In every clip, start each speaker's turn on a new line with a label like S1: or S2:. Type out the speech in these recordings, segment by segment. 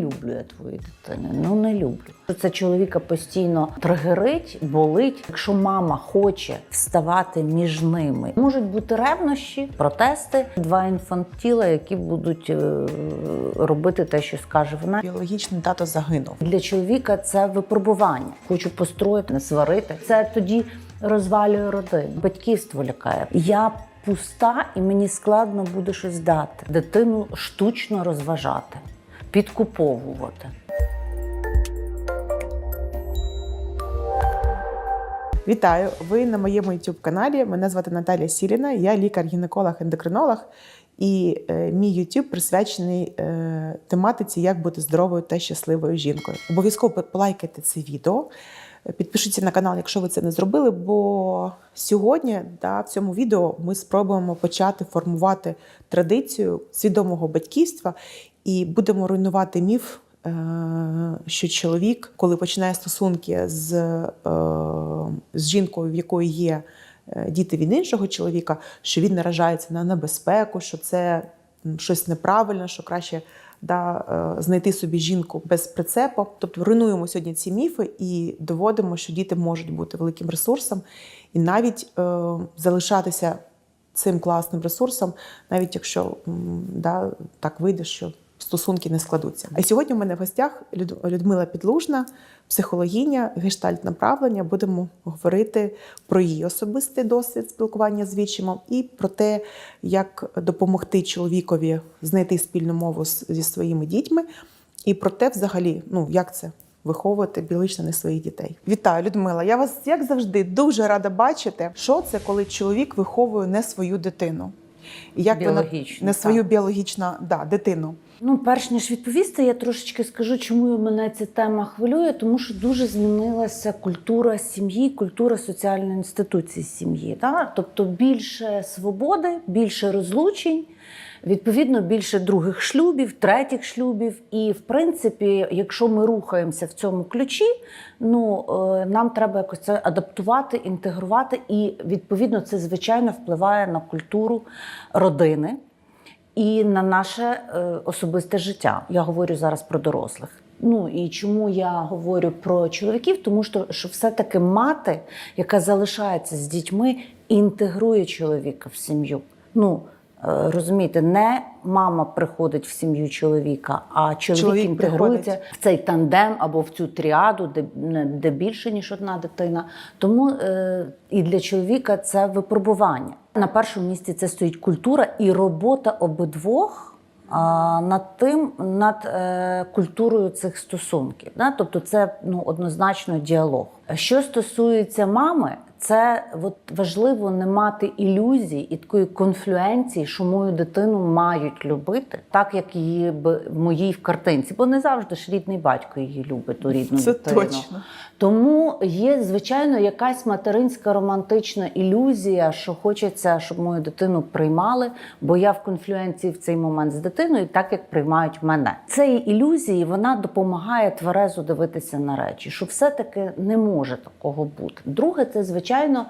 S1: люблю я твою дитину. Ну не люблю. Це чоловіка постійно тригерить, болить. Якщо мама хоче вставати між ними, можуть бути ревнощі, протести, два інфантіла, які будуть е, робити те, що скаже вона.
S2: Біологічний тато загинув.
S1: Для чоловіка це випробування. Хочу построїти, не сварити. Це тоді розвалює родину. Батьківство лякає. Я пуста і мені складно буде щось дати. Дитину штучно розважати, підкуповувати.
S2: Вітаю! Ви на моєму youtube каналі. Мене звати Наталія Сіріна, я лікар-гінеколог-ендокринолог. І е, мій YouTube присвячений е, тематиці, як бути здоровою та щасливою жінкою. Обов'язково полайкайте це відео. Підпишіться на канал, якщо ви це не зробили. Бо сьогодні да, в цьому відео ми спробуємо почати формувати традицію свідомого батьківства і будемо руйнувати міф, е, що чоловік, коли починає стосунки з, е, з жінкою, в якої є е, діти від іншого чоловіка, що він наражається на небезпеку, що це щось неправильно, що краще да, знайти собі жінку без прицепу. Тобто руйнуємо сьогодні ці міфи і доводимо, що діти можуть бути великим ресурсом, і навіть е, залишатися цим класним ресурсом, навіть якщо да, так вийде, що стосунки не складуться. А сьогодні у мене в гостях Люд- Людмила Підлужна, психологиня, гештальт направлення. Будемо говорити про її особистий досвід спілкування з вічимом і про те, як допомогти чоловікові знайти спільну мову зі своїми дітьми, і про те, взагалі, ну як це. Виховувати біологічно не своїх дітей. Вітаю, Людмила. Я вас, як завжди, дуже рада бачити. Що це, коли чоловік виховує не свою дитину? І як ви
S1: на
S2: не свою
S1: так.
S2: біологічну да, дитину.
S1: Ну, перш ніж відповісти, я трошечки скажу, чому мене ця тема хвилює, тому що дуже змінилася культура сім'ї, культура соціальної інституції сім'ї. Тобто більше свободи, більше розлучень, відповідно, більше других шлюбів, третіх шлюбів. І, в принципі, якщо ми рухаємося в цьому ключі, ну е, нам треба якось це адаптувати, інтегрувати, і відповідно це звичайно впливає на культуру родини і на наше е, особисте життя. Я говорю зараз про дорослих. Ну і чому я говорю про чоловіків? Тому що, що все-таки мати, яка залишається з дітьми, інтегрує чоловіка в сім'ю. Ну розумієте, не мама приходить в сім'ю чоловіка, а чоловік,
S2: Чоловік
S1: інтегрується
S2: приходить.
S1: в цей тандем або в цю тріаду, де, де більше ніж одна дитина. Тому е, і для чоловіка це випробування. На першому місці це стоїть культура і робота обидвох. Над тим, над е, культурою цих стосунків, тобто це ну однозначно діалог. Що стосується мами, це от важливо не мати ілюзій і такої конфлюенції, що мою дитину мають любити, так як її б в моїй в картинці, бо не завжди ж рідний батько її любить, ту рідну
S2: Це
S1: дитину.
S2: точно.
S1: Тому є, звичайно, якась материнська романтична ілюзія, що хочеться, щоб мою дитину приймали, бо я в конфлюенції в цей момент з дитиною, так як приймають мене. Цей ілюзії вона допомагає тверезо дивитися на речі, що все-таки не може такого бути. Друге, це звичайно.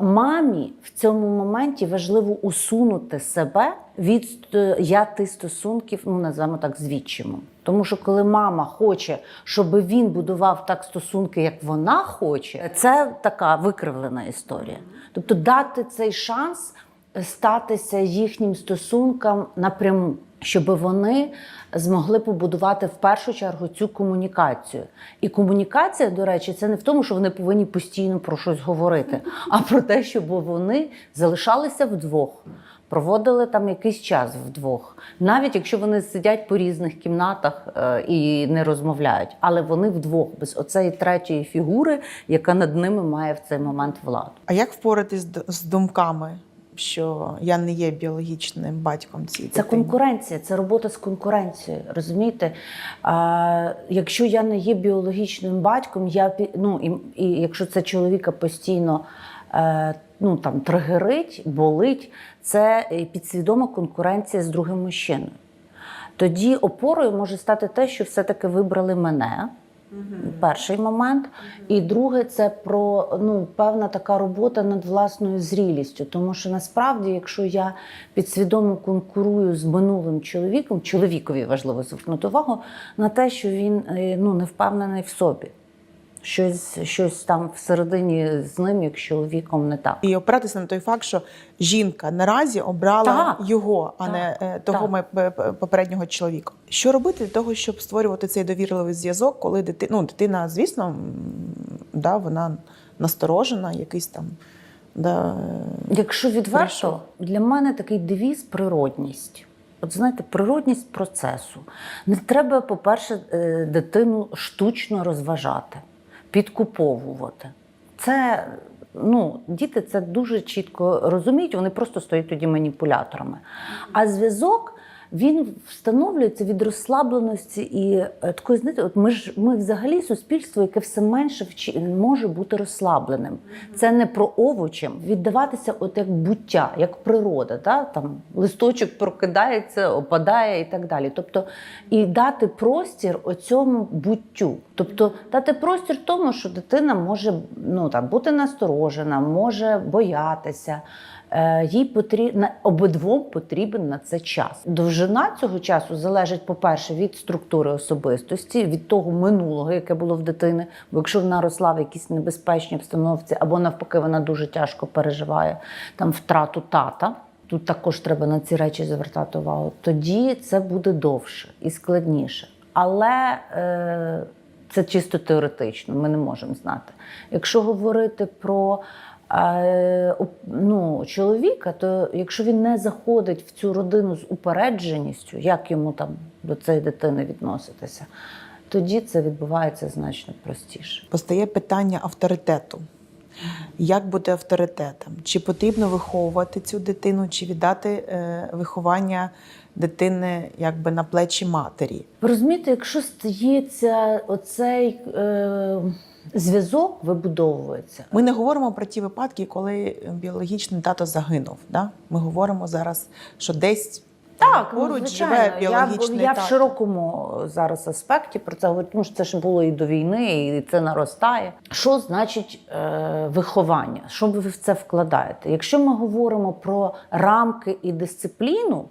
S1: Мамі в цьому моменті важливо усунути себе від е, я ти стосунків, ну називаємо так, з відчимом. Тому що коли мама хоче, щоб він будував так стосунки, як вона хоче, це така викривлена історія. Тобто дати цей шанс статися їхнім стосункам напряму, щоб вони змогли побудувати в першу чергу цю комунікацію. І комунікація, до речі, це не в тому, що вони повинні постійно про щось говорити, а про те, щоб вони залишалися вдвох. Проводили там якийсь час вдвох, навіть якщо вони сидять по різних кімнатах е, і не розмовляють, але вони вдвох без оцеї третьої фігури, яка над ними має в цей момент владу.
S2: А як впоратись з- з думками, що я не є біологічним батьком цієї
S1: Це
S2: дитини?
S1: конкуренція, це робота з конкуренцією. Розумієте? А, якщо я не є біологічним батьком, я ну і, і якщо це чоловіка постійно е, ну там тригерить, болить, це е, підсвідома конкуренція з другим мужчиною. Тоді опорою може стати те, що все-таки вибрали мене. Перший момент. І друге, це про ну, певна така робота над власною зрілістю. Тому що насправді, якщо я підсвідомо конкурую з минулим чоловіком, чоловікові важливо звернути увагу на те, що він е, ну, не впевнений в собі. Щось, щось там всередині з ним, як з чоловіком, не так.
S2: І опиратися на той факт, що жінка наразі обрала
S1: Так.
S2: його, а
S1: Так.
S2: не е, того
S1: Так.
S2: попереднього чоловіка. Що робити для того, щоб створювати цей довірливий зв'язок, коли дитина, ну, дитина, звісно, да, вона насторожена, якийсь там. Да, е,
S1: Якщо відверто,
S2: Прийшов.
S1: для мене такий девіз природність. От знаєте, природність процесу. Не треба, по-перше, е, дитину штучно розважати, підкуповувати. Це ну, діти це дуже чітко розуміють, вони просто стоять тоді маніпуляторами. А зв'язок. Він встановлюється від розслабленості і е, такої, знаєте, от ми ж ми взагалі суспільство, яке все менше вчи, може бути розслабленим. Це не про овочем віддаватися, от як буття, як природа. Да? Там листочок прокидається, опадає і так далі. Тобто, і дати простір оцьому буттю. Тобто дати простір тому, що дитина може ну, там, бути насторожена, може боятися. Е, Їй потрібно обидвом потрібен на це час. Довжина цього часу залежить, по-перше, від структури особистості, від того минулого, яке було в дитини. Бо якщо вона росла в якійсь небезпечній обстановці, або навпаки, вона дуже тяжко переживає там втрату тата. Тут також треба на ці речі звертати увагу. Тоді це буде довше і складніше. Але е, це чисто теоретично, ми не можемо знати. Якщо говорити про е, ну, чоловіка, то якщо він не заходить в цю родину з упередженістю, як йому там до цієї дитини відноситися, тоді це відбувається значно простіше.
S2: Постає питання авторитету. Як бути авторитетом? Чи потрібно виховувати цю дитину, чи віддати е, виховання дитини якби на плечі матері?
S1: Ви розумієте, якщо стається оцей е, зв'язок, вибудовується.
S2: Ми не говоримо про ті випадки, коли біологічний тато загинув. Да? Ми говоримо зараз, що десь
S1: Так,
S2: поруч
S1: ну,
S2: живе
S1: звичайно.
S2: біологічний
S1: я, я в широкому зараз аспекті про це говорю, тому що це ж було і до війни, і це наростає. Що значить е, виховання? Що ви в це вкладаєте? Якщо ми говоримо про рамки і дисципліну,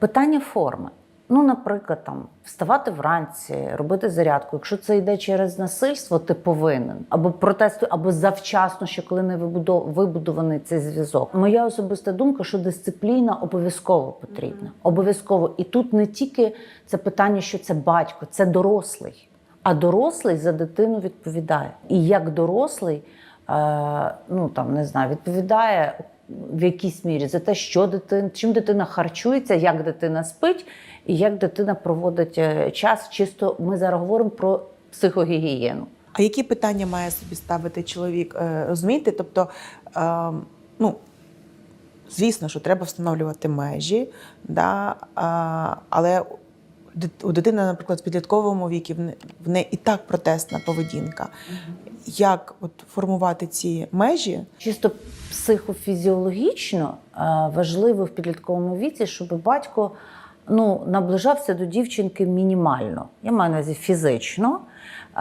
S1: питання форми. Ну, наприклад, там вставати вранці, робити зарядку. Якщо це йде через насильство, ти повинен або протесту, або завчасно, ще коли не вибудов- вибудований цей зв'язок. Моя особиста думка, що дисципліна обов'язково потрібна. Обов'язково. І тут не тільки це питання, що це батько, це дорослий. А дорослий за дитину відповідає. І як дорослий, е, ну там не знаю, відповідає в якійсь мірі за те, що дитина, чим дитина харчується, як дитина спить, і як дитина проводить е, час. Чисто ми зараз говоримо про психогігієну.
S2: А які питання має собі ставити чоловік? Е, Розумієте? Тобто, е, ну, звісно, що треба встановлювати межі, да, але у дитини, наприклад, в підлітковому віці в не- неї і так протестна поведінка. Як от формувати ці межі?
S1: Чисто психофізіологічно е, важливо в підлітковому віці, щоб батько ну, наближався до дівчинки мінімально. Я маю на увазі фізично. Е,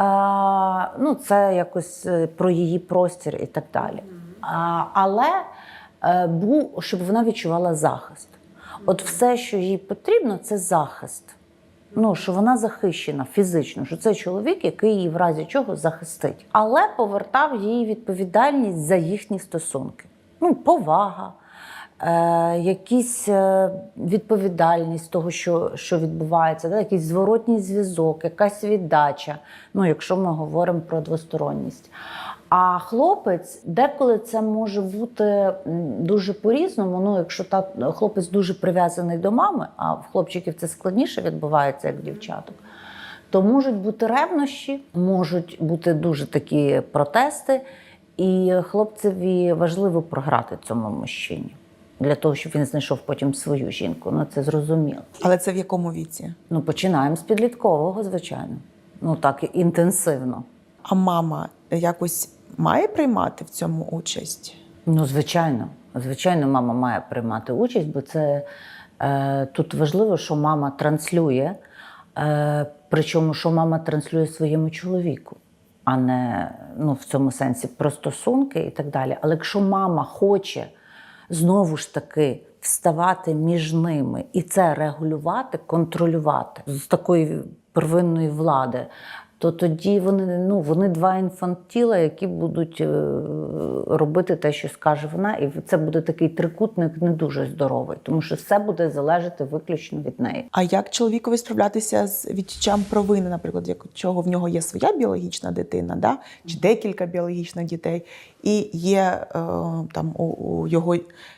S1: Ну, це якось е, про її простір і так далі. А, Але щоб вона відчувала захист. От все, що їй потрібно, це захист. Ну, що вона захищена фізично, що це чоловік, який її в разі чого захистить, але повертав їй відповідальність за їхні стосунки. Ну, повага, е, якісь е, відповідальність того, що, що відбувається, да, якийсь зворотній зв'язок, якась віддача. Ну, якщо ми говоримо про двосторонність. А хлопець деколи це може бути дуже по-різному. Ну, якщо та хлопець дуже прив'язаний до мами, а в хлопчиків це складніше відбувається, як в дівчаток, то можуть бути ревнощі, можуть бути дуже такі протести, і хлопцеві важливо програти цьому мужчині. Для того, щоб він знайшов потім свою жінку. Ну це зрозуміло.
S2: Але це в якому віці?
S1: Ну, починаємо з підліткового, звичайно. Ну так інтенсивно.
S2: А мама якось має приймати в цьому участь?
S1: Ну, звичайно, звичайно, мама має приймати участь, бо це е, тут важливо, що мама транслює. Е, причому, що мама транслює своєму чоловіку, а не ну, в цьому сенсі про стосунки і так далі. Але якщо мама хоче знову ж таки вставати між ними і це регулювати, контролювати з такої первинної влади. То тоді вони ну вони два інфантіла, які будуть е, робити те, що скаже вона, і це буде такий трикутник не дуже здоровий, тому що все буде залежати виключно від неї.
S2: А як чоловікові справлятися з відчуттям провини, наприклад, як чого в нього є своя біологічна дитина, да? чи декілька біологічних дітей, і є е, там у, у його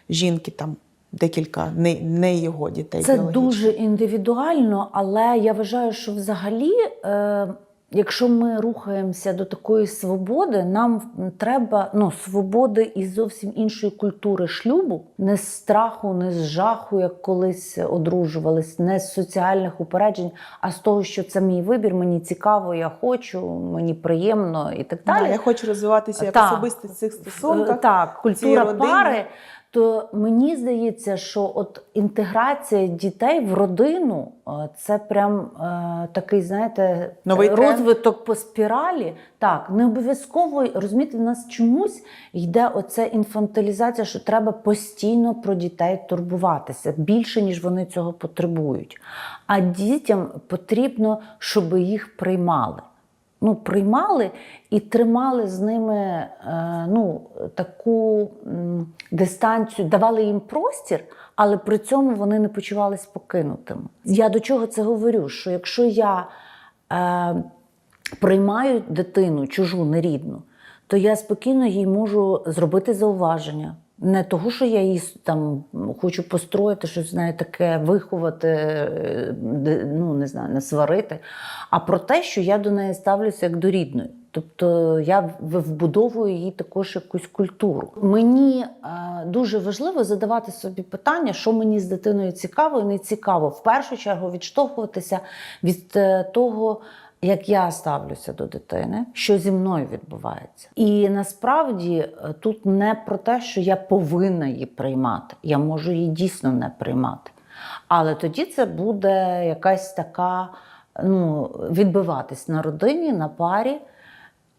S2: жінки там декілька не, не його дітей.
S1: Це дуже індивідуально, але я вважаю, що взагалі, е, якщо ми рухаємося до такої свободи, нам треба ну, свободи із зовсім іншої культури шлюбу, не з страху, не з жаху, як колись одружувались, не з соціальних упереджень, а з того, що це мій вибір, мені цікаво, я хочу, мені приємно і так
S2: Да,
S1: далі.
S2: я хочу розвиватися як особисто в цих стосунках.
S1: Так, культура пари. То мені здається, що от інтеграція дітей в родину е, це прям е, такий, знаєте,
S2: Новий тренд?
S1: розвиток по спіралі. Так, не обов'язково розумієте, в нас чомусь йде оця інфантилізація, що треба постійно про дітей турбуватися більше, ніж вони цього потребують. А дітям потрібно, щоб їх приймали ну, приймали і тримали з ними е, ну, таку дистанцію, давали їм простір, але при цьому вони не почувались покинутими. Я до чого це говорю? Що якщо я е, приймаю дитину чужу, нерідну, то я спокійно їй можу зробити зауваження. Не того, що я її там хочу построїти, щось знає таке, виховати, е, ну не знаю, не сварити, а про те, що я до неї ставлюся як до рідної. Тобто я вбудовую їй також якусь культуру. Мені е, дуже важливо задавати собі питання, що мені з дитиною цікаво і не цікаво. В першу чергу відштовхуватися від е, того, як я ставлюся до дитини, що зі мною відбувається. І насправді е, тут не про те, що я повинна її приймати. Я можу її дійсно не приймати. Але тоді це буде якась така ну, відбиватись на родині, на парі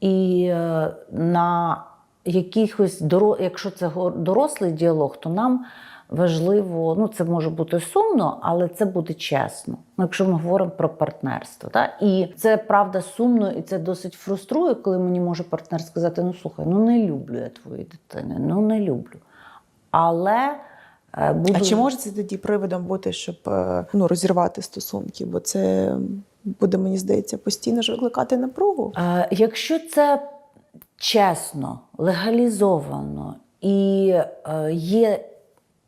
S1: і е, на якихось якщо це дорослий діалог, то нам важливо, ну це може бути сумно, але це буде чесно. Ну, якщо ми говоримо про партнерство. Так? І це правда сумно, і це досить фруструє, коли мені може партнер сказати: ну слухай, ну не люблю я твої дитини, ну не люблю. Але е, буду...
S2: А чи може це тоді приводом бути, щоб е, ну, розірвати стосунки? Бо це буде, мені здається, постійно ж викликати напругу.
S1: Е, Якщо це чесно, легалізовано і е, є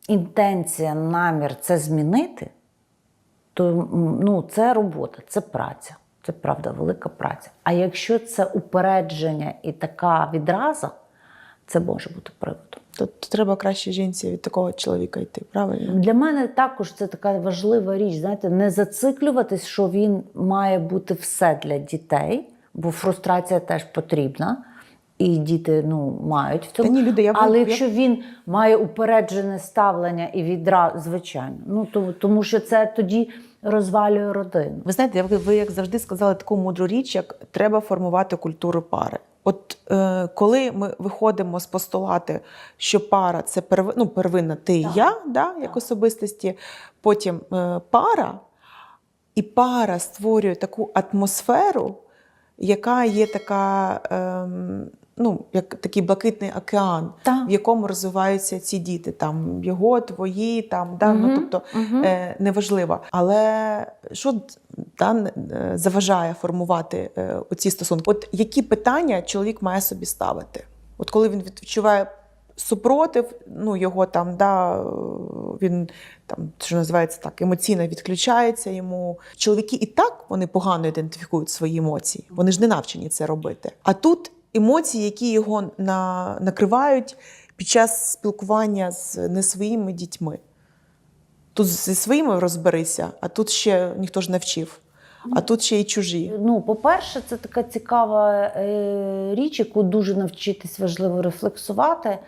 S1: інтенція, намір це змінити, то ну, це робота, це праця. Це правда велика праця. А якщо це упередження і така відраза, це може бути приводом.
S2: То треба краще жінці від такого чоловіка йти, правильно?
S1: Для мене також це така важлива річ, знаєте, не зациклюватись, що він має бути все для дітей, бо фрустрація теж потрібна. І діти ну, мають в цьому.
S2: Та ні, люди, я
S1: Але
S2: я-
S1: якщо він має упереджене ставлення і відразу, звичайно, ну то, тому що це тоді розвалює родину.
S2: Ви знаєте, ви, ви як завжди сказали таку мудру річ, як треба формувати культуру пари. От е, коли ми виходимо з постулати, що пара це перв, ну, первинна ти і я, да, як особистості, потім е, пара, і пара створює таку атмосферу, яка є така, ем, ну, як такий блакитний океан,
S1: Так.
S2: в якому розвиваються ці діти. Там його, твої, там, да, ну, тобто
S1: мгм.
S2: е, неважливо. Але що да, е, заважає формувати е, оці стосунки? От які питання чоловік має собі ставити? От коли він відчуває супротив, ну його там, да, він там, що називається так, емоційно відключається йому. Чоловіки і так вони погано ідентифікують свої емоції. Вони ж не навчені це робити. А тут емоції, які його на, накривають під час спілкування з не своїми дітьми. Тут зі своїми розберися, а тут ще ніхто ж не вчив, а тут ще й чужі.
S1: Ну, по-перше, це така цікава е, річ, яку дуже навчитись важливо рефлексувати.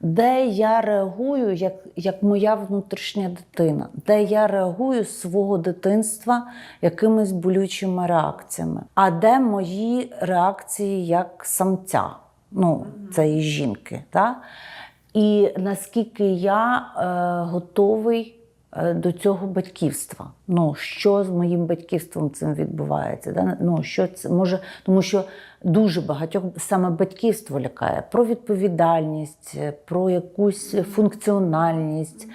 S1: Де я реагую як, як моя внутрішня дитина, де я реагую з свого дитинства якимись болючими реакціями, а де мої реакції як самця, ну, цієї жінки. Та? І наскільки я е, готовий до цього батьківства. Ну, що з моїм батьківством цим відбувається? Да? Ну, що це може, тому що дуже багатьох саме батьківство лякає про відповідальність, е, про якусь функціональність.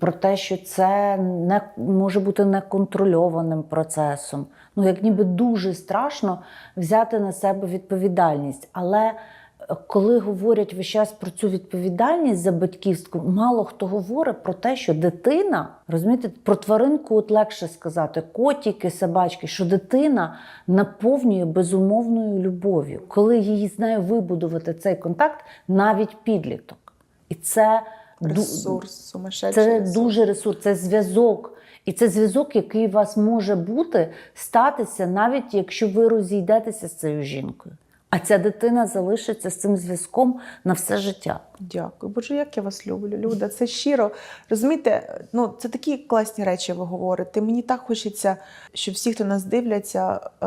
S1: Про те, що це не може бути неконтрольованим процесом. Ну, як ніби дуже страшно взяти на себе відповідальність. Але е, коли говорять весь час про цю відповідальність за батьківство, мало хто говорить про те, що дитина, розумієте, про тваринку от легше сказати, котики, собачки, що дитина наповнює безумовною любов'ю, коли її з нею вибудувати цей контакт, навіть підліток. І це
S2: Ресурс, сумасшедший
S1: це
S2: ресурс.
S1: дуже ресурс, це зв'язок. І це зв'язок, який у вас може бути, статися, навіть якщо ви розійдетеся з цією жінкою. А ця дитина залишиться з цим зв'язком на все життя.
S2: Дякую. Боже, як я вас люблю, Люда. Це щиро. Розумієте, ну це такі класні речі ви говорите. Мені так хочеться, щоб всі, хто нас дивляться, е,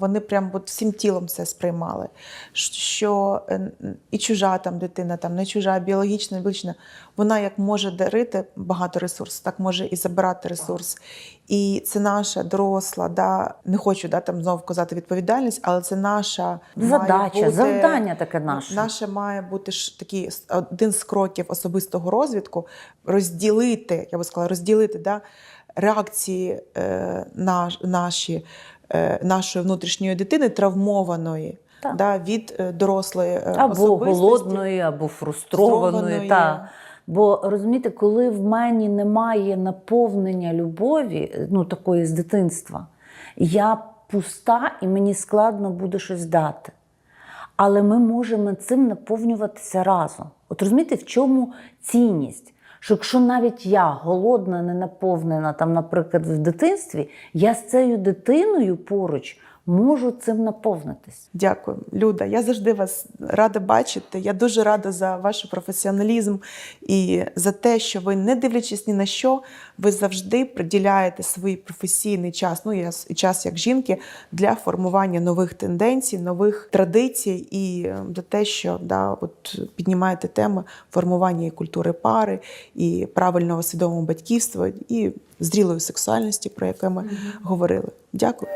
S2: вони прям от всім тілом це сприймали. Що е, і чужа там дитина, там не чужа, а біологічна, біологічна, вона як може дарити багато ресурсу, так може і забирати ресурс. І це наша доросла, да, не хочу да, там знову казати відповідальність, але це наша
S1: Задача,
S2: бути-
S1: завдання таке наше.
S2: Наше має бути ж такий один з кроків особистого розвитку розділити, я би сказала, розділити да, реакції е, наш, наші, е, нашої внутрішньої дитини травмованої.
S1: Так.
S2: Да, від е, дорослої е,
S1: Або
S2: особистості.
S1: голодної, або фрустрованої.
S2: Фрустрованої.
S1: Та. Бо розумієте, коли в мені немає наповнення любові, ну такої з дитинства, я пуста і мені складно буде щось дати. Але ми можемо цим наповнюватися разом. От розумієте, в чому цінність? Що якщо навіть я голодна, не наповнена, там, наприклад, в дитинстві, я з цією дитиною поруч можу цим наповнитись.
S2: Дякую, Люда. Я завжди вас рада бачити. Я дуже рада за ваш професіоналізм і за те, що ви, не дивлячись ні на що, ви завжди приділяєте свій професійний час, ну я час як жінки, для формування нових тенденцій, нових традицій і е, для те, що да, от піднімаєте теми формування і культури пари, і правильного свідомого батьківства, і зрілої сексуальності, про яке ми говорили. Дякую.